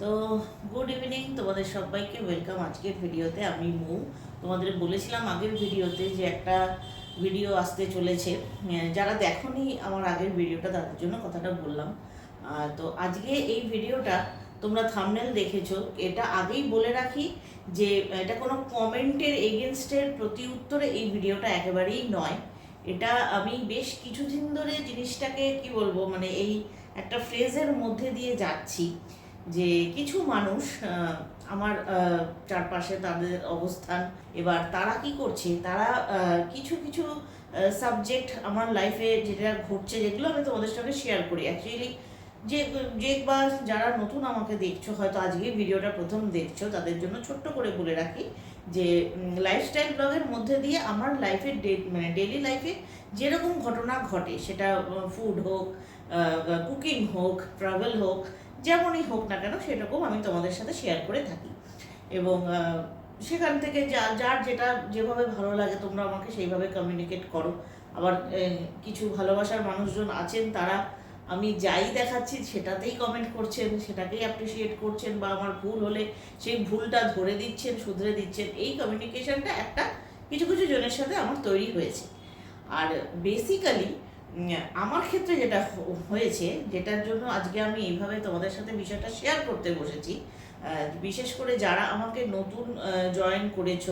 তো good evening তোমাদের সবাইকে ওয়েলকাম আজকের ভিডিওতে আমি মৌ। তোমাদের বলেছিলাম আগের ভিডিওতে যে একটা ভিডিও আসতে চলেছে। যারা দেখোনি আমার আগের ভিডিওটা, তাদের জন্য কথাটা বললাম। তো আজকে এই ভিডিওটা তোমরা থামনেল দেখেছ। এটা আগেই বলে রাখি যে, এটা কোনো কমেন্টের এগেনস্টের প্রতি উত্তরে এই ভিডিওটা একেবারেই নয়। এটা আমি বেশ কিছুদিন ধরে জিনিসটাকে, কি বলব মানে এই একটা ফ্রেজের মধ্যে দিয়ে যাচ্ছি। যে কিছু মানুষ আমার চারপাশে তাদের অবস্থান, এবার তারা কি করছে? তারা কিছু কিছু সাবজেক্ট আমার লাইফে যেটা ঘটছে, যেগুলো আমি তোমাদের সঙ্গে শেয়ার করি। অ্যাকচুয়ালি যে যে বা যারা নতুন আমাকে দেখছ, হয়তো আজকে ভিডিওটা প্রথম দেখছ, তাদের জন্য ছোট্ট করে বলে রাখি যে লাইফস্টাইল ব্লগের মধ্যে দিয়ে আমার লাইফের ডে মানে ডেলি লাইফে যেরকম ঘটনা ঘটে, সেটা ফুড হোক কুকিং হোক ট্রাভেল হোক যেমনই হোক না কেন সেরকম আমি তোমাদের সাথে শেয়ার করে থাকি। এবং সেখান থেকে যা, যার যেটা যেভাবে ভালো লাগে তোমরা আমাকে সেইভাবে কমিউনিকেট করো। আবার কিছু ভালোবাসার মানুষজন আছেন তারা আমি যাই দেখাচ্ছি সেটাতেই কমেন্ট করছেন, সেটাকেই অ্যাপ্রিসিয়েট করছেন বা আমার ভুল হলে সেই ভুলটা ধরে দিচ্ছেন, শুধরে দিচ্ছেন। এই কমিউনিকেশনটা একটা কিছু কিছু জনের সাথে আমার তৈরি হয়েছে। আর বেসিক্যালি আমার ক্ষেত্রে যেটা হয়েছে, যেটার জন্য আজকে আমি এইভাবে তোমাদের সাথে বিষয়টা শেয়ার করতে বসেছি বিশেষ করে যারা আমাকে নতুন জয়েন করেছ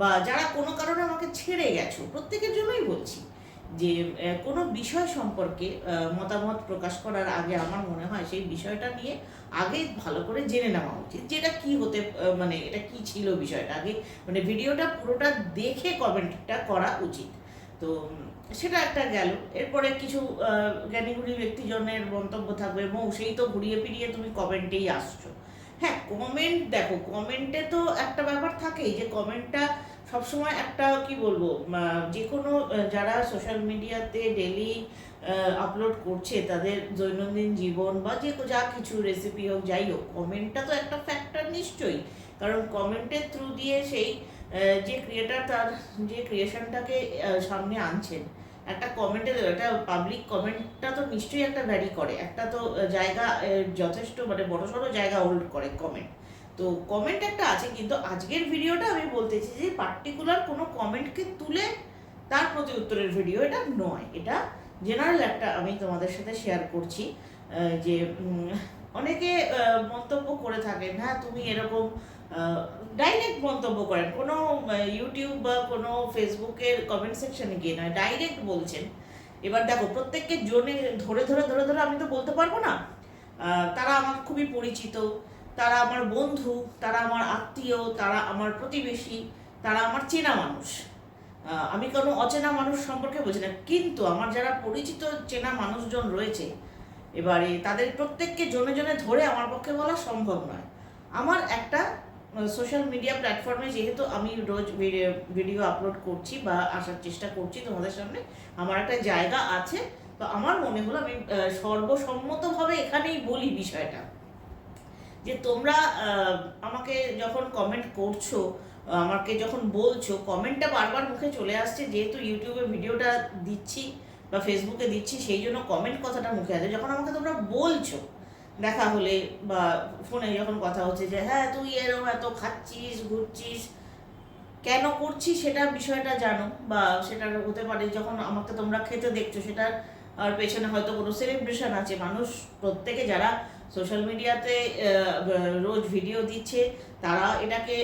বা যারা কোনো কারণে আমাকে ছেড়ে গেছো, প্রত্যেকের জন্যই বলছি যে কোনো বিষয় সম্পর্কে মতামত প্রকাশ করার আগে আমার মনে হয় সেই বিষয়টা নিয়ে আগে ভালো করে জেনে নেওয়া উচিত, যে এটা কি হতে মানে এটা কি ছিল বিষয়টা, আগে মানে ভিডিওটা পুরোটা দেখে কমেন্টটা করা উচিত। তো সেটা একটা গেল। এরপরে কিছু আহ, জ্ঞানীগুণী ব্যক্তিজনের মন্তব্য থাকবে এবং সেই তো ঘুরিয়ে ফিরিয়ে তুমি কমেন্টেই আসছো। হ্যাঁ কমেন্ট দেখো কমেন্টে তো একটা ব্যাপার থাকেই যে কমেন্টটা সবসময় একটা কি বলব যে কোনো যারা সোশ্যাল মিডিয়াতে ডেলি আপলোড করছে তাদের দৈনন্দিন জীবন বা যে যা কিছু রেসিপি হোক যাই হোক কমেন্টটা তো একটা ফ্যাক্টর নিশ্চয়ই। কারণ কমেন্টের থ্রু দিয়ে সেই যে ক্রিয়েটার তার যে ক্রিয়েশনটাকে সামনে আনছেন একটা কমেন্টে একটা পাবলিক কমেন্টটা তো নিশ্চয়ই একটা ভ্যারি করে। একটা তো জায়গা যথেষ্ট মানে বড় সড়ো জায়গা হোল্ড করে কমেন্ট তো কমেন্ট একটা আছে, কিন্তু আজকের ভিডিওটা আমি বলতেছি যে পার্টিকুলার কোনো কমেন্টকে তুলে তার প্রতি উত্তরের ভিডিও এটা নয়। এটা জেনারেল একটা আমি তোমাদের সাথে শেয়ার করছি যে অনেকে মন্তব্য করে থাকেন হ্যাঁ তুমি এরকম ডাইরেক্ট মন্তব্য করেন। কোনো ইউটিউব বা কোনো ফেসবুকের কমেন্ট সেকশনে গিয়ে নয় ডাইরেক্ট বলছেন। এবার দেখো, প্রত্যেককে জোনে, ধরে ধরে ধরে ধরে আমি তো বলতে পারব না। তারা আমার খুবই পরিচিত, তারা আমার বন্ধু, তারা আমার আত্মীয়, তারা আমার প্রতিবেশী, তারা আমার চেনা মানুষ। আমি কোনো অচেনা মানুষ সম্পর্কে বলছি না। কিন্তু আমার যারা পরিচিত চেনা মানুষজন রয়েছে এবারে তাদের প্রত্যেককে জনে জনে ধরে আমার পক্ষে বলা সম্ভব নয়। আমার একটা সোশ্যাল মিডিয়া প্ল্যাটফর্মে যেহেতু আমি রোজ ভিডিও আপলোড করছি বা আসার চেষ্টা করছি তোমাদের সামনে, আমার একটা জায়গা আছে। তো আমার মনে হলো আমি সর্বসম্মতভাবে এখানেই বলি বিষয়টা। যে তোমরা আমাকে যখন কমেন্ট করছ আমাকে যখন বলছো কমেন্টটা বারবার মুখে চলে আসছে, যেহেতু ইউটিউবে ভিডিওটা দিচ্ছি বা ফেসবুকে দিচ্ছি, সেই জন্য কমেন্ট কথাটা মুখে আছে যখন আমাকে তোমরা বলছো, দেখা হলে বা ফোনে যখন কথা হচ্ছে যে হ্যাঁ তুই এরকম এত খাচ্ছিস, ঘুরছিস, কেন করছি সেটা বিষয়টা জানো বা সেটা হতে পারে যখন আমাকে তোমরা খেতে দেখছ, সেটার আর পেছনে হয়তো কোনো সেলিব্রেশন আছে। মানুষ, প্রত্যেকে যারা সোশ্যাল মিডিয়াতে রোজ ভিডিও দিচ্ছে, তারা এটাকে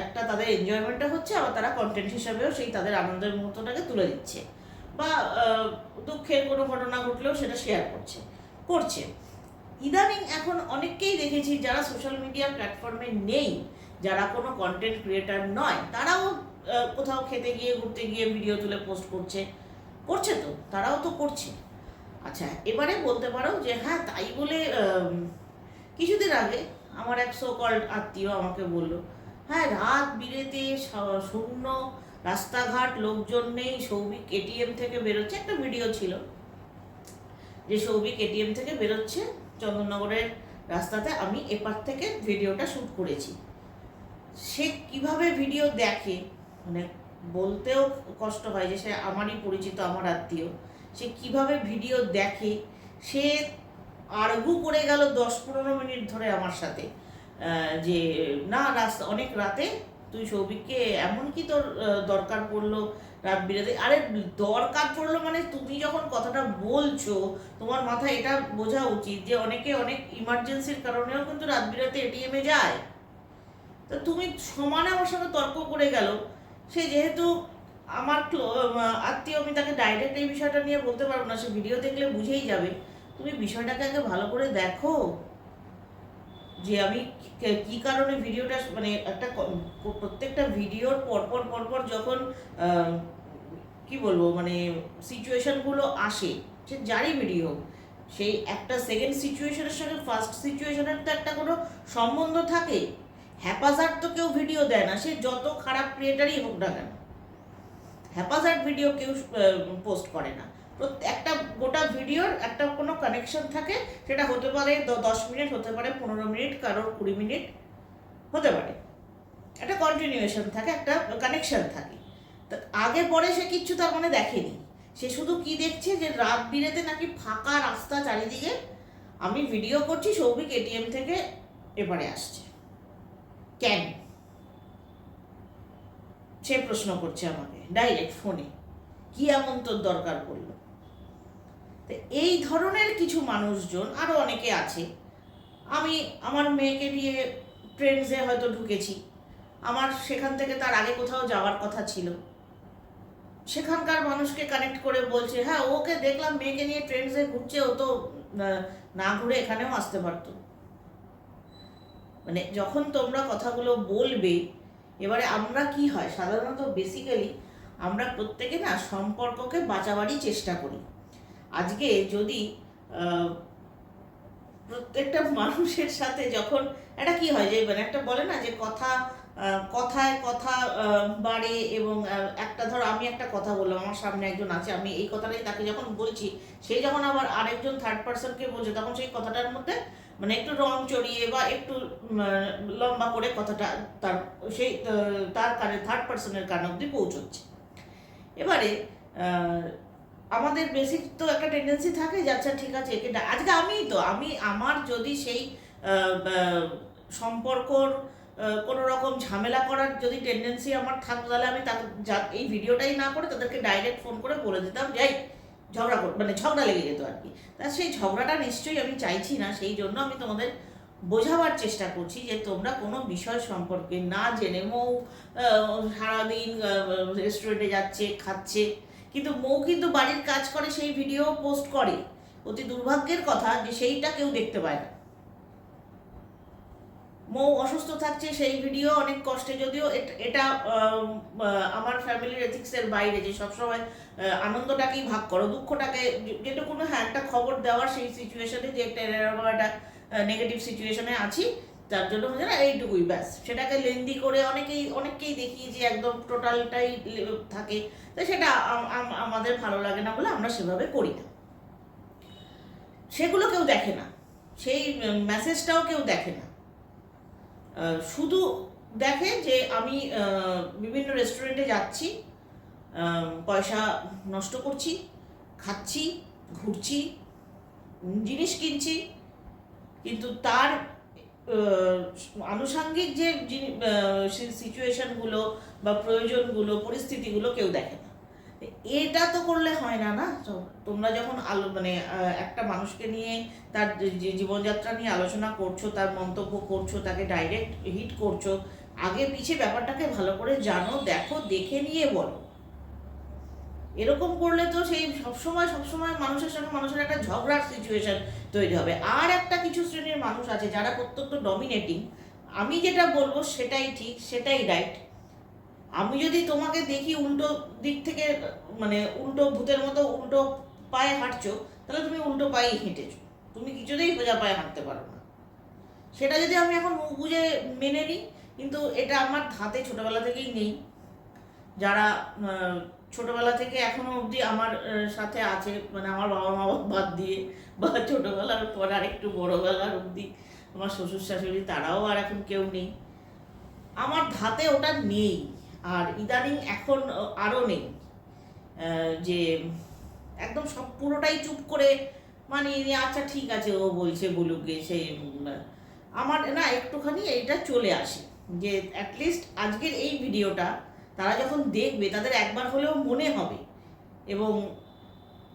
একটা তাদের এনজয়মেন্টটা হচ্ছে, আবার তারা কন্টেন্ট হিসাবেও সেই তাদের আনন্দের মুহূর্তটাকে তুলে দিচ্ছে। বা দুঃখের কোনো ঘটনা ঘটলেও সেটা শেয়ার করছে করছে। ইদানিং এখন অনেককেই দেখেছি যারা সোশ্যাল মিডিয়া প্ল্যাটফর্মে নেই, যারা কোনো কন্টেন্ট ক্রিয়েটার নয়, তারাও কোথাও খেতে গিয়ে, ঘুরতে গিয়ে ভিডিও তুলে পোস্ট করছে। করছে তো, তারাও তো করছে। আচ্ছা এবারে বলতে পারো যে হ্যাঁ তাই বলে কিছুদিন আগে আমার এক সো কল্ড আত্মীয় আমাকে বলল হ্যাঁ রাত বিরেতে শূন্য, রাস্তাঘাট, লোকজন নেই, সৌভিক এটিএম থেকে বেরোচ্ছে। একটা ভিডিও ছিল, যে সৌভিক এটিএম থেকে বেরোচ্ছে চন্দননগরের রাস্তাতে। আমি এপার থেকে ভিডিওটা শ্যুট করেছি। সে কীভাবে ভিডিও দেখে? মানে বলতেও কষ্ট হয় যে সে আমারই পরিচিত, আমার আত্মীয়। সে কীভাবে ভিডিও দেখে, সে আর্গু করে গেল দশ পনেরো মিনিট ধরে আমার সাথে। যে, না রাস্তা অনেক রাতে তুই সৌভিককে এমন কি তোর দরকার পড়ল রাত বিরাতে। আরে, দরকার পড়ল মানে তুমি যখন কথাটা বলছো, তোমার মাথায় এটা বোঝা উচিত যে অনেকে অনেক ইমার্জেন্সির কারণেও কিন্তু রাত বিরাতে এটিএমে যায়। তো তুমি সমানে আমার সঙ্গে তর্ক করে গেল। সে যেহেতু আমার আত্মীয়, আমি তাকে ডাইরেক্ট এই বিষয়টা নিয়ে বলতে পারব না, সে ভিডিও দেখলে বুঝেই যাবে। তুমি বিষয়টাকে আগে ভালো করে দেখো যে আমি কি- কারণে ভিডিওটা মানে একটা প্রত্যেকটা ভিডিওর পরপর পরপর যখন কি বলব মানে সিচুয়েশনগুলো আসে, সে যারই ভিডিও সেই একটা সেকেন্ড সিচুয়েশনের সঙ্গে ফার্স্ট সিচুয়েশনের তো একটা কোনো সম্বন্ধ থাকে। হ্যাপাজার তো কেউ ভিডিও দেয় না, সে যত খারাপ ক্রিয়েটারই হোক না কেন। হ্যাপাজার ভিডিও কেউ পোস্ট করে না। একটা গোটা ভিডিওর একটা কোনো কানেকশন থাকে, সেটা হতে পারে দশ মিনিট, হতে পারে পনেরো মিনিট, কারোর কুড়ি মিনিট, হতে পারে। একটা কন্টিনিউয়েশন থাকে, একটা কানেকশন থাকে। তা আগে পরে সে কিচ্ছু তার মানে দেখেনি। সে শুধু কি দেখছে যে রাত বিরেতে নাকি ফাঁকা রাস্তা চারিদিকে আমি ভিডিও করছি, সৌভিক এটিএম থেকে এবারে আসছে। কেন? সে প্রশ্ন করছে আমাকে। ডাইরেক্ট ফোনে কি এমন তোর দরকার পড়ল? তো এই ধরনের কিছু মানুষজন আরও অনেকে আছে, আমি আমার মেয়েকে নিয়ে ট্রেন্ডসে হয়তো ঢুকেছি। আমার সেখান থেকে তার আগে কোথাও যাওয়ার কথা ছিল। সেখানকার মানুষকে কানেক্ট করে বলছে হ্যাঁ ওকে দেখলাম, মেয়েকে নিয়ে ট্রেন্ডসে ঘুরছে, ও তো, না ঘুরে এখানেও আসতে পারতো। মানে যখন তোমরা কথাগুলো বলবে, এবারে আমরা কি হয়? সাধারণত বেসিক্যালি আমরা প্রত্যেকে না সম্পর্ককে বাঁচাবারই চেষ্টা করি। আজকে যদি প্রত্যেকটা মানুষের সাথে যখন এটা কি হয় যে মানে একটা বলে না যে কথা কথায় কথা বাড়ে এবং একটা ধর আমি একটা কথা বললাম, আমার সামনে একজন আছে, আমি এই কথাটাই তাকে যখন বলছি সেই যখন আবার আরেকজন থার্ড পার্সনকে বলছে, তখন সেই কথাটার মধ্যে মানে একটু রং চড়িয়ে বা একটু লম্বা করে কথাটা তার, সেই তার কানে থার্ড পার্সনের কান অব্দি পৌঁছচ্ছে। এবারে আমাদের বেসিক তো একটা টেন্ডেন্সি থাকে যে আচ্ছা ঠিক আছে, একে আজকে আমি তো, আমি, আমার যদি সেই সম্পর্কর কোনো রকম ঝামেলা করার যদি টেন্ডেন্সি আমার থাকতো, তাহলে আমি এই ভিডিওটাই না করে তাদেরকে ডাইরেক্ট ফোন করে বলে দিতাম যাই ঝগড়া মানে ঝগড়া লেগে যেত আর কি। তা সেই ঝগড়াটা নিশ্চয়ই আমি চাইছি না, সেই জন্য আমি তোমাদের বোঝাবার চেষ্টা করছি যে তোমরা কোনো বিষয় সম্পর্কে না জেনে মৌ সারাদিন রেস্টুরেন্টে যাচ্ছে, খাচ্ছে, কিন্তু মৌ কিন্তু বাড়ির কাজ করে, সেই ভিডিও পোস্ট করে। অতি দুর্ভাগ্যের কথা যে সেইটা কেউ দেখতে পায় না। মৌ অসুস্থ থাকছে, সেই ভিডিও অনেক কষ্টে, যদিও এট- আমার ফ্যামিলির এথিক্সের বাইরে যে সবসময় আনন্দটাকেই ভাগ করো, দুঃখটাকে যেটুকুনো হ্যাঁ একটা খবর দেওয়ার সেই সিচুয়েশনে যে একটা এরকম একটা নেগেটিভ সিচুয়েশনে আছি তার জন্য হচ্ছে না এইটুকুই, ব্যাস। সেটাকে লেন্দি করে অনেকেই, অনেককেই দেখি যে একদম টোটালটাই থাকে, তো সেটা আম- আম- আমাদের ভালো লাগে না বলে আমরা সেভাবে করি না। সেগুলো কেউ দেখে না। সেই মেসেজটাও কেউ দেখে না। শুধু দেখে যে আমি বিভিন্ন রেস্টুরেন্টে যাচ্ছি পয়সা নষ্ট করছি, খাচ্ছি, ঘুরছি জিনিস কিনছি কিন্তু তার আনুষাঙ্গিক যে সিচুয়েশনগুলো বা প্রয়োজনগুলো, পরিস্থিতিগুলো কেউ দেখে না। এটা তো করলে হয় না না? তোমরা যখন আলো মানে একটা মানুষকে নিয়ে তার যে জীবনযাত্রা নিয়ে আলোচনা করছ, তার মন্তব্য করছ, তাকে ডাইরেক্ট হিট করছ, আগে পিছিয়ে ব্যাপারটাকে ভালো করে জানো, দেখো, দেখে নিয়ে বলো। এরকম করলে তো সেই সবসময় সবসময় মানুষের সঙ্গে মানুষের একটা ঝগড়ার সিচুয়েশন তৈরি হবে। আর একটা কিছু শ্রেণির মানুষ আছে যারা প্রত্যন্ত ডমিনেটিং আমি যেটা বলব সেটাই ঠিক, সেটাই রাইট আমি যদি তোমাকে দেখি উল্টো দিক থেকে মানে উল্টো ভূতের মতো উল্টো পায়ে হাঁটছো, তাহলে তুমি উল্টো পায়েই হেঁটেছো। তুমি কিছুতেই সোজা পায়ে হাঁটতে পারো না। সেটা যদি আমি এখন মুখ বুঝে মেনে নিই, কিন্তু এটা আমার ধাতে ছোটবেলা থেকেই নেই। যারা ছোটবেলা থেকে এখনও অবধি আমার সাথে আছে মানে আমার বাবা মা বাদ দিয়ে, বা ছোটবেলার পর আর একটু বড়বেলার অবধি আমার শ্বশুর শাশুড়ি, তারাও আর এখন কেউ নেই। আমার ধাতে ওটা নেই, আর ইদানিং এখন আরও নেই। যে একদম সব পুরোটাই চুপ করে মানে আচ্ছা ঠিক আছে, ও বলছে বলুক সে আমার না একটুখানি এইটা চলে আসে, যে অ্যাটলিস্ট আজকের এই ভিডিওটা তারা যখন দেখবে, তাদের একবার হলেও মনে হবে। এবং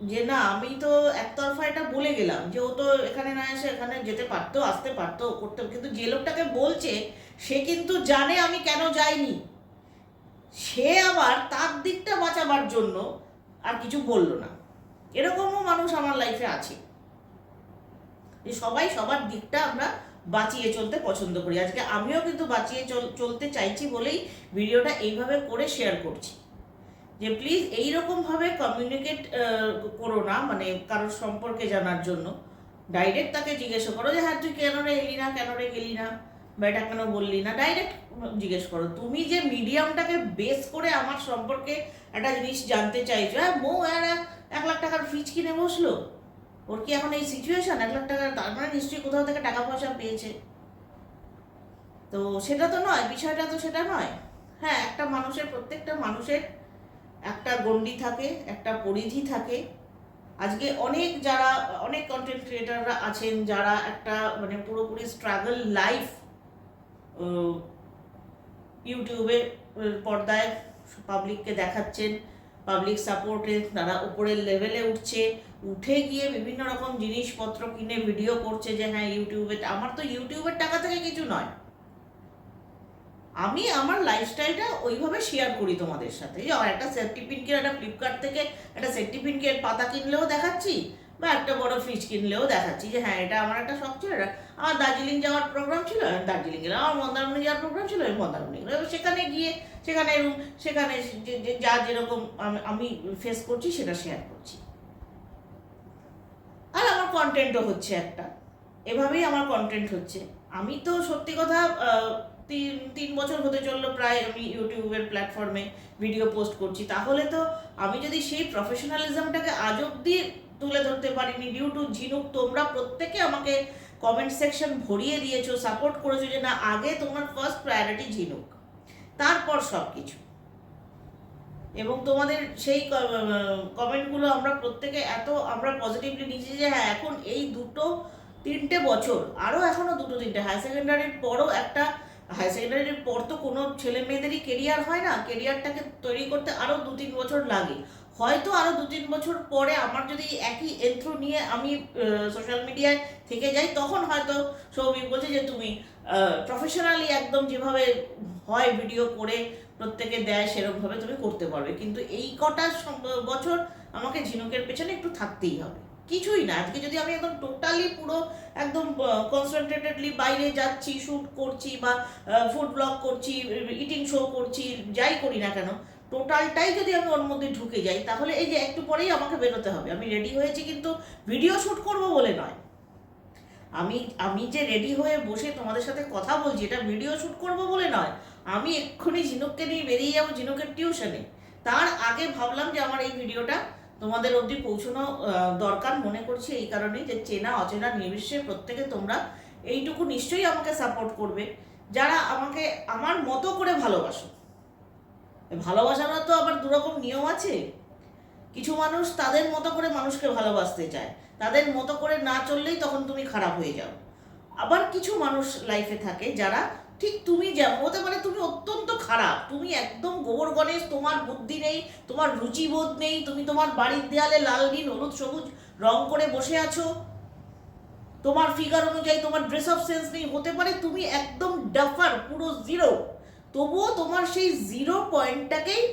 যে না, আমি তো একতরফা এটা বলে গেলাম যে, ও তো এখানে না এসে এখানে যেতে পারতো, আসতে পারতো করতে কিন্তু যে লোকটাকে বলছে, সে কিন্তু জানে আমি কেন যাইনি। সে আবার তার দিকটা বাঁচাবার জন্য আর কিছু বলল না। এরকমও মানুষ আমার লাইফে আছে। যে সবাই সবার দিকটা আমরা বাঁচিয়ে চলতে পছন্দ করি। আজকে আমিও কিন্তু বাঁচিয়ে চলতে চাইছি বলেই ভিডিওটা এইভাবে করে শেয়ার করছি। যে প্লিজ এইরকমভাবে কমিউনিকেট করো না মানে কারোর সম্পর্কে জানার জন্য। ডাইরেক্ট তাকে জিজ্ঞেস করো যে হ্যাঁ তুই কেন রে এলি না? কেন রে গেলি না? বা এটা কেন বললি না? ডাইরেক্ট জিজ্ঞেস করো, তুমি যে মিডিয়ামটাকে বেস করে আমার সম্পর্কে একটা জিনিস জানতে চাইছো হ্যাঁ মো আর এক লাখ টাকার ফ্রিজ কিনে বসল? ওর কি এখন এই সিচুয়েশন এক লাখ টাকা, তার মানে নিশ্চয়ই কোথাও থেকে টাকা পয়সা পেয়েছে। তো সেটা তো নয়, বিষয়টা তো সেটা নয়। হ্যাঁ একটা মানুষের, প্রত্যেকটা মানুষের একটা গণ্ডি থাকে, একটা পরিধি থাকে। আজকে অনেক যারা, অনেক কন্টেন্ট ক্রিয়েটাররা আছেন, যারা একটা মানে পুরোপুরি স্ট্রাগল লাইফ ইউটিউবে পর্দায় পাবলিককে দেখাচ্ছেন পাবলিক সাপোর্টে তারা উপরের লেভেলে উঠছে। উঠে গিয়ে বিভিন্ন রকম জিনিসপত্র কিনে ভিডিও করছে যে হ্যাঁ ইউটিউবে আমার তো ইউটিউবের টাকা থেকে কিছু নয়। আমি আমার লাইফস্টাইলটা ওইভাবে শেয়ার করি তোমাদের সাথে। যে একটা সেফটি পিন কিনে একটা ফ্লিপকার্ট থেকে একটা সেফটি পিন কিনে পাতা কিনলেও দেখাচ্ছি, বা একটা বড় ফ্রিজ কিনলেও দেখাচ্ছি যে হ্যাঁ এটা আমার একটা শখ ছিল। এটা আমার দার্জিলিং যাওয়ার প্রোগ্রাম ছিল দার্জিলিং গেলাম, আমার মন্দারমণি যাওয়ার প্রোগ্রাম ছিল মন্দারমণি এবার সেখানে গিয়ে, সেখানে সেখানে যে- যেরকম আমি- ফেস করছি, সেটা শেয়ার করছি। কন্টেন্টও হচ্ছে একটা। এভাবেই আমার কন্টেন্ট হচ্ছে। আমি তো সত্যি কথা তিন তিন বছর হতে চলল প্রায় আমি ইউটিউবের প্ল্যাটফর্মে ভিডিও পোস্ট করছি। তাহলে তো আমি যদি সেই প্রফেশনালিজমটাকে আজ অব্দি তুলে ধরতে পারিনি ডিউ টু ঝিনুক, তোমরা প্রত্যেকে আমাকে কমেন্ট সেকশন ভরিয়ে দিয়েছ সাপোর্ট করেছ যে না, আগে তোমার ফার্স্ট প্রায়োরিটি ঝিনুক। তারপর সব কিছু এবং তোমাদের সেই কমেন্টগুলো আমরা প্রত্যেকে এত, আমরা পজিটিভলি নিয়েছি যে হ্যাঁ এখন এই দুটো তিনটে বছর, আরও এখনও দুটো তিনটে হায়ার সেকেন্ডারির পরও একটা হায়ার সেকেন্ডারির পর তো কোনো ছেলে মেয়েদেরই কেরিয়ার হয় না কেরিয়ারটাকে তৈরি করতে আরও দু তিন বছর লাগে। হয়তো আরও দু তিন বছর পরে আমার যদি একই এন্থ্রো নিয়ে আমি সোশ্যাল মিডিয়ায় থেকে যাই, তখন হয়তো সৌভিক বলছে যে তুমি প্রফেশনালি একদম যেভাবে হয় ভিডিও করে প্রত্যেকে দেয়, সেরকমভাবে তুমি করতে পারবে। কিন্তু এই কটা বছর আমাকে ঝিনুকের পেছনে একটু থাকতেই হবে। কিছুই না। আজকে যদি আমি একদম টোটালি পুরো একদম কনসেন্ট্রেটেডলি বাইরে যাচ্ছি শ্যুট করছি বা ফুড ব্লগ করছি ইটিং শো করছি, যাই করি না কেন টোটালটাই যদি আমি ওর মধ্যে ঢুকে যাই, তাহলে এই যে একটু পরেই আমাকে বেরোতে হবে। আমি রেডি হয়েছি, কিন্তু ভিডিও শ্যুট করব বলে নয়। আমি আমি যে রেডি হয়ে বসে তোমাদের সাথে কথা বলছি, এটা ভিডিও শ্যুট করব বলে নয়। আমি এক্ষুনি ঝিনুককে নিয়ে বেরিয়ে যাব ঝিনুকের টিউশনে তার আগে ভাবলাম যে আমার এই ভিডিওটা তোমাদের অবধি পৌঁছানো দরকার মনে করছি এই কারণেই যে চেনা, অচেনা, নির্বিশেষে প্রত্যেকে তোমরা এইটুকু নিশ্চয়ই আমাকে সাপোর্ট করবে। যারা আমাকে আমার মতো করে ভালোবাসো। ভালোবাসানোর তো আবার দুরকম নিয়ম আছে। কিছু মানুষ তাদের মতো করে মানুষকে ভালোবাসতে চায়। তাদের মতো করে না চললেই তখন তুমি খারাপ হয়ে যাও। আবার কিছু মানুষ লাইফে থাকে যারা ঠিক তুমি যেমন হতে পারে তুমি অত্যন্ত খারাপ। তুমি একদম গোবর গণেশ, তোমার বুদ্ধি নেই, তোমার রুচিবোধ নেই, তুমি তোমার বাড়ির দেয়ালে লাল, নীল, হলুদ, সবুজ রং করে বসে আছো। তোমার ফিগার অনুযায়ী তোমার ড্রেস অফ সেন্স নেই, হতে পারে তুমি একদম ডাফার পুরো জিরো তবুও তোমার সেই জিরো পয়েন্টটাকেই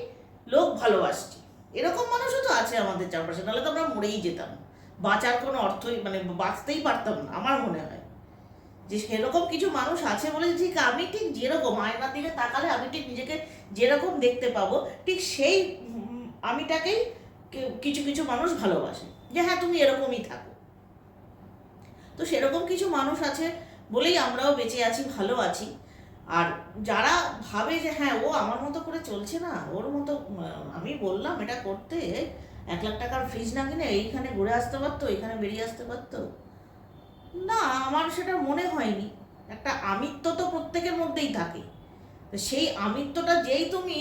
লোক ভালোবাসছে। এরকম মানুষও তো আছে আমাদের চারপাশে, নাহলে তো আমরা মরেই যেতাম। বাঁচার কোনো অর্থই মানে বাঁচতেই পারতাম না, আমার মনে হয়। যে সেরকম কিছু মানুষ আছে বলে ঠিক, আমি ঠিক যেরকম আয়নার দিকে তাকালে আমি ঠিক নিজেকে যেরকম দেখতে পাবো, ঠিক সেই আমিটাকেই কিছু কিছু মানুষ ভালোবাসে। যে হ্যাঁ তুমি এরকমই থাকো। তো সেরকম কিছু মানুষ আছে বলেই আমরাও বেঁচে আছি, ভালো আছি। আর যারা ভাবে যে হ্যাঁ ও আমার মতো করে চলছে না, ওর মতো আমি বললাম এটা করতে এক লাখ টাকার ফ্রিজ না কিনে এইখানে ঘুরে আসতে পারতো এখানে বেরিয়ে আসতে পারতো? না, আমার সেটা মনে হয়নি। একটা আমিত্ব তো প্রত্যেকের মধ্যেই থাকে। তো সেই আমিত্বটা যেই তুমি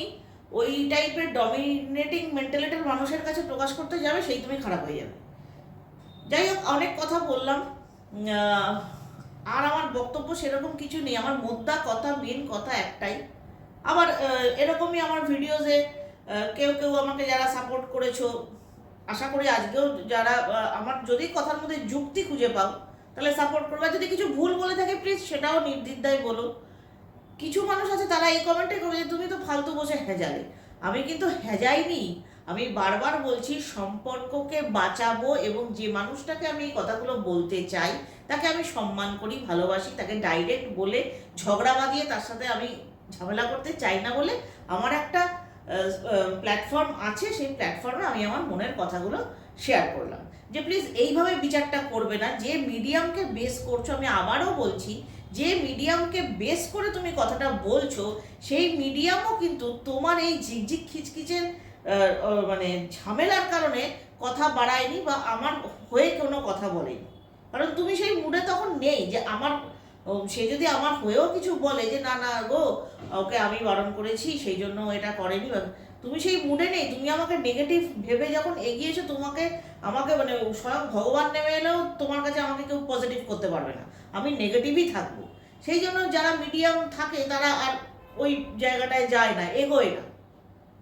ওই টাইপের ডমিনেটিং মেন্টালিটির মানুষের কাছে প্রকাশ করতে যাবে, সেই তুমি খারাপ হয়ে যাবে। যাই হোক, অনেক কথা বললাম। আর আমার বক্তব্য সেরকম কিছু নেই। আমার মোদ্দা কথা মেন কথা একটাই। আবার এরকমই আমার ভিডিওজে কেউ কেউ আমাকে যারা সাপোর্ট করেছ, আশা করি আজকেও যারা আমার যদি কথার মধ্যে যুক্তি খুঁজে পাও, তাহলে সাপোর্ট করবে। যদি কিছু ভুল বলে থাকে প্লিজ সেটাও নির্দ্বিধায় বলো। কিছু মানুষ আছে, তারা এই কমেন্টে করে যে, তুমি তো ফালতু বসে হেজালে। আমি কিন্তু হেজাইনি। আমি বারবার বলছি, সম্পর্ককে বাঁচাবো এবং যে মানুষটাকে আমি এই কথাগুলো বলতে চাই, তাকে আমি সম্মান করি, ভালোবাসি, তাকে ডাইরেক্ট বলে ঝগড়া বাঁধিয়ে তার সাথে আমি ঝামেলা করতে চাই না বলে, আমার একটা প্ল্যাটফর্ম আছে, সেই প্ল্যাটফর্মে আমি আমার মনের কথাগুলো শেয়ার করলাম। যে প্লিজ এইভাবে বিচারটা করবে না, যে মিডিয়ামকে বেস করছ, আমি আবারও বলছি, যে মিডিয়ামকে বেস করে তুমি কথাটা বলছো, সেই মিডিয়ামও কিন্তু তোমার এই ঝিকঝিক খিচখিচের মানে ঝামেলার কারণে কথা বাড়ায়নি বা আমার হয়ে কোনো কথা বলেনি। কারণ তুমি সেই মুডে তখন নেই যে আমার সে যদি আমার হয়েও কিছু বলে যে, না না গো ওকে আমি বারণ করেছি, সেই জন্য এটা করেনি। তুমি সেই মুডে নেই, তুমি আমাকে নেগেটিভ ভেবে যখন এগিয়েছো, তোমাকে, আমাকে মানে স্বয়ং ভগবান নেমে এলেও তোমার কাছে আমাকে কেউ পজিটিভ করতে পারবে না। আমি নেগেটিভই থাকব। সেই জন্য যারা মিডিয়াম থাকে, তারা আর ওই জায়গাটায় যায় না, এগোয় না।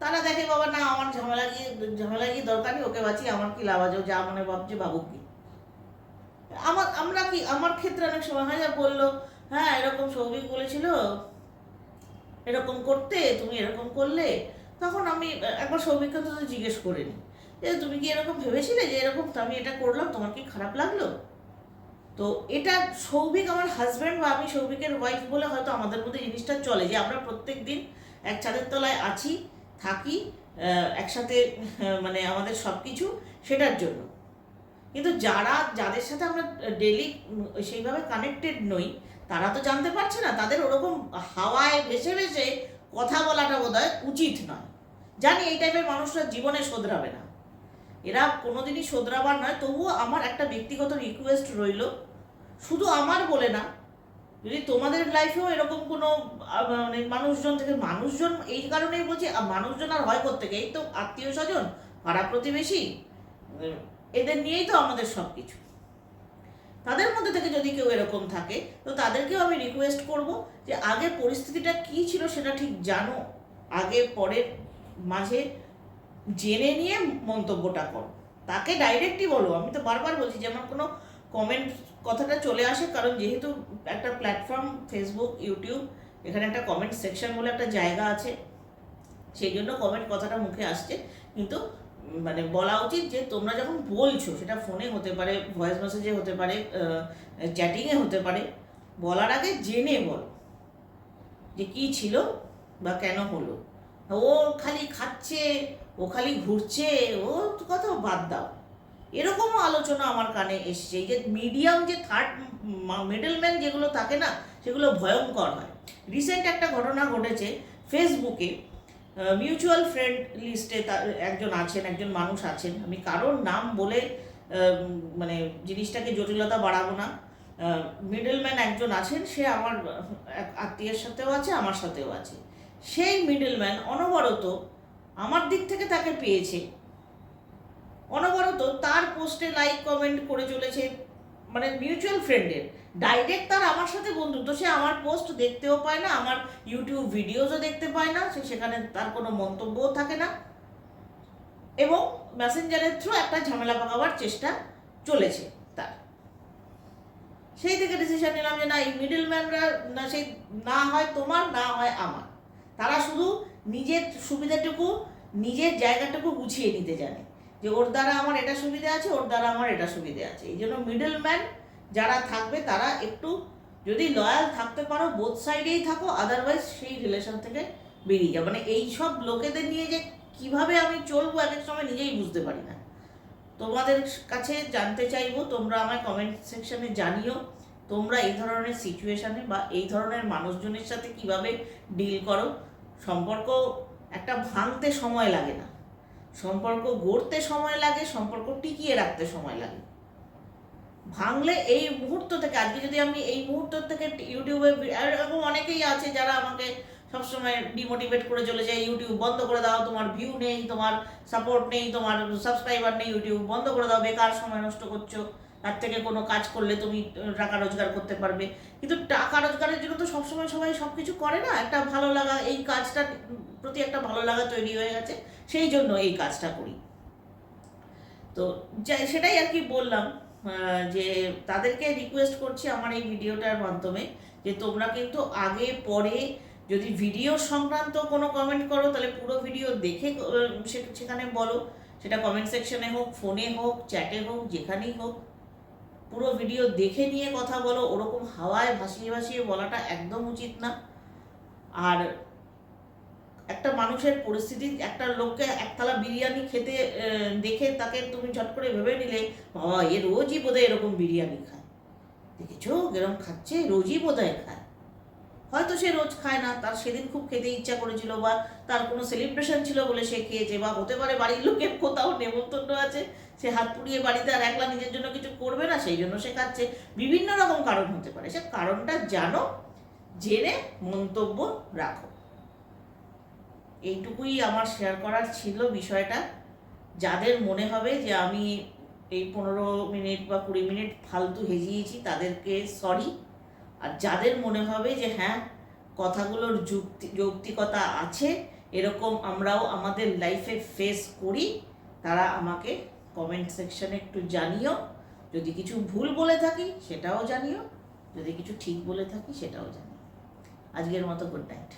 তারা দেখে, বাবা, না, আমার ঝামেলা গিয়ে ঝামেলা গিয়ে দরকার নেই, ওকে বাঁচি আমার কি লাভ আছে? যা মনে ভাবছে, ভাবুক কি? আমার, আমরা কি, আমার ক্ষেত্রে অনেক সময় হয় যা বলল হ্যাঁ এরকম সৌভিক বলেছিল এরকম করতে, তুমি এরকম করলে, তখন আমি একবার সৌভিককে তো জিজ্ঞেস করে নিই যে তুমি কি এরকম ভেবেছিলে যে এরকম তো আমি এটা করলাম, তোমার কি খারাপ লাগল? তো এটা সৌভিক আমার হাজব্যান্ড বা আমি সৌভিকের ওয়াইফ বলে হয়তো আমাদের মধ্যে জিনিসটা চলে যে আমরা প্রত্যেক দিন এক ছাদের তলায় আছি, থাকি একসাথে মানে আমাদের সব কিছু সেটার জন্য। কিন্তু যারা, যাদের সাথে আমরা ডেলি সেইভাবে কানেক্টেড নই তারা তো জানতে পারছে না, তাদের ওরকম হাওয়ায় ভেসে ভেসে কথা বলাটা বোধ উচিত নয়। জানি এই টাইপের মানুষরা জীবনে শোধরাবে না। এরা কোনোদিনই শোধরাবার নয়, তবুও আমার একটা ব্যক্তিগত রিকোয়েস্ট রইল। শুধু আমার বলে না, যদি তোমাদের লাইফেও এরকম কোনো মানে মানুষজন থেকে, মানুষজন এই কারণেই বলছি মানুষজন আর হয় থেকে এই তো আত্মীয় স্বজন পাড়া প্রতিবেশী এদের নিয়েই তো আমাদের সব কিছু তাদের মধ্যে থেকে যদি কেউ এরকম থাকে, তো তাদেরকেও আমি রিকোয়েস্ট করব যে আগে পরিস্থিতিটা কি ছিল সেটা ঠিক জানো। আগে পরের মাঝে জেনে নিয়ে মন্তব্যটা করো। তাকে ডাইরেক্টই বলো। আমি তো বারবার বলছি যেমন কোনো কমেন্ট কথাটা চলে আসে, কারণ যেহেতু একটা প্ল্যাটফর্ম ফেসবুক ইউটিউব এখানে একটা কমেন্ট সেকশন বলে একটা জায়গা আছে, সেই জন্য কমেন্ট কথাটা মুখে আসছে। কিন্তু মানে বলা উচিত যে তোমরা যখন বলছো, সেটা ফোনে হতে পারে ভয়েস মেসেজে হতে পারে চ্যাটিংয়ে হতে পারে, বলার আগে জেনে বলো যে কি ছিল বা কেন হলো। ও খালি খাচ্ছে, ও খালি ঘুরছে, ও কথা বাদ দাও। এরকমও আলোচনা আমার কানে এসছে। যে মিডিয়াম যে থার্ড মিডলম্যান যেগুলো থাকে না, সেগুলো ভয়ঙ্কর হয়। রিসেন্ট একটা ঘটনা ঘটেছে ফেসবুকে মিউচুয়াল ফ্রেন্ড লিস্টে একজন আছেন, একজন মানুষ আছেন। আমি কারোর নাম বলে মানে জিনিসটাকে জটিলতা বাড়াবো না। মিডলম্যান একজন আছেন, সে আমার আত্মীয়ের সাথেও আছে, আমার সাথেও আছে। সেই মিডলম্যান অনবরত আমার দিক থেকে তাকে পেয়েছে। অনবরত তার পোস্টে লাইক কমেন্ট করে চলেছে। মানে মিউচুয়াল ফ্রেন্ডের ডাইরেক্ট তার আমার সাথে বন্ধুত্ব। সে আমার পোস্ট দেখতেও পায় না, আমার ইউটিউব ভিডিওজও দেখতে পায় না, সে সেখানে তার কোনো মন্তব্যও থাকে না। এবং মেসেঞ্জারের থ্রু একটা ঝামেলা পাকাবার চেষ্টা চলেছে তার। সেই থেকে ডিসিশন নিলাম যে না, এই মিডল ম্যানরা না, সেই না হয় তোমার, না হয় আমার। তারা শুধু নিজের সুবিধাটুকু, নিজের জায়গাটুকু গুছিয়ে নিতে জানে। যে ওর দ্বারা আমার এটা সুবিধে আছে, ওর দ্বারা আমার এটা সুবিধে আছে। এই জন্য মিডল ম্যান যারা থাকবে, তারা একটু যদি লয়াল থাকতে পারো বোথ সাইডেই থাকো আদারওয়াইজ সেই রিলেশন থেকে বেরিয়ে যাও। মানে এই সব লোকেদের নিয়ে যে কীভাবে আমি চলবো এক এক সময় নিজেই বুঝতে পারি না। তোমাদের কাছে জানতে চাইব, তোমরা আমায় কমেন্ট সেকশনে জানিও, তোমরা এই ধরনের সিচুয়েশানে বা এই ধরনের মানুষজনের সাথে কীভাবে ডিল করো। সম্পর্ক একটা ভাঙতে সময় লাগে না। সম্পর্ক গড়তে সময় লাগে, সম্পর্ক টিকিয়ে রাখতে সময় লাগে। ভাঙলে এই মুহূর্ত থেকে, আজকে যদি আমি এই মুহূর্ত থেকে ইউটিউবে এরকম অনেকেই আছে যারা আমাকে সবসময় ডিমোটিভেট করে চলে যায় ইউটিউব বন্ধ করে দাও, তোমার ভিউ নেই, তোমার সাপোর্ট নেই, তোমার সাবস্ক্রাইবার নেই ইউটিউব বন্ধ করে দাও, বেকার সময় নষ্ট করছ। তার থেকে কোনো কাজ করলে তুমি টাকা রোজগার করতে পারবে। কিন্তু টাকা রোজগারের জন্য তো সবসময় সবাই সব কিছু করে না। একটা ভালো লাগা, এই কাজটার প্রতি একটা ভালো লাগা তৈরি হয়ে গেছে। সেই জন্য এই কাজটা করি। তো যাই, সেটাই আর কি বললাম যে তাদেরকে রিকোয়েস্ট করছি আমার এই ভিডিওটার মাধ্যমে, যে তোমরা কিন্তু আগে পরে যদি ভিডিও সংক্রান্ত কোনো কমেন্ট করো, তাহলে পুরো ভিডিও দেখে সেখানে বলো। সেটা কমেন্ট সেকশনে হোক ফোনে হোক চ্যাটে হোক, যেখানেই হোক পুরো ভিডিও দেখে নিয়ে কথা বলো, ওরকম হাওয়ায় ভাসিয়ে ভাসিয়ে বলাটা একদম উচিত না। আর একটা মানুষের পরিস্থিতি, একটা লোককে একতলা বিরিয়ানি খেতে দেখে তাকে তুমি ঝট করে ভেবে নিলে, বাবা, এ রোজই বোধহয় এরকম বিরিয়ানি খায়। দেখেছ? এরকম খাচ্ছে? রোজই বোধহয় খায়। হয়তো সে রোজ খায় না, তার সেদিন খুব খেতে ইচ্ছা করেছিল বা তার কোনো সেলিব্রেশন ছিল বলে সে খেয়েছে বা হতে পারে বাড়ির লোকের কোথাও নেমন্তন্ন আছে। সে হাত পুড়িয়ে বাড়িতে আর একলা নিজের জন্য কিছু করবে না, সেই জন্য সে খাচ্ছে বিভিন্ন রকম কারণ হতে পারে। সে কারণটা জানো? জেনে মন্তব্য রাখো। এইটুকুই আমার শেয়ার করার ছিল বিষয়টা। যাদের মনে হবে যে আমি এই পনেরো মিনিট বা কুড়ি মিনিট ফালতু হেজিয়েছি তাদেরকে সরি আর যাদের মনে হবে যে হ্যাঁ কথাগুলোর যুক্তি, যৌক্তিকতা আছে, এরকম আমরাও আমাদের লাইফে ফেস করি, তারা আমাকে কমেন্ট সেকশনে একটু জানিও। যদি কিছু ভুল বলে থাকি, সেটাও জানিও। যদি কিছু ঠিক বলে থাকি, সেটাও জানিও। আজকের মতো গুড নাইট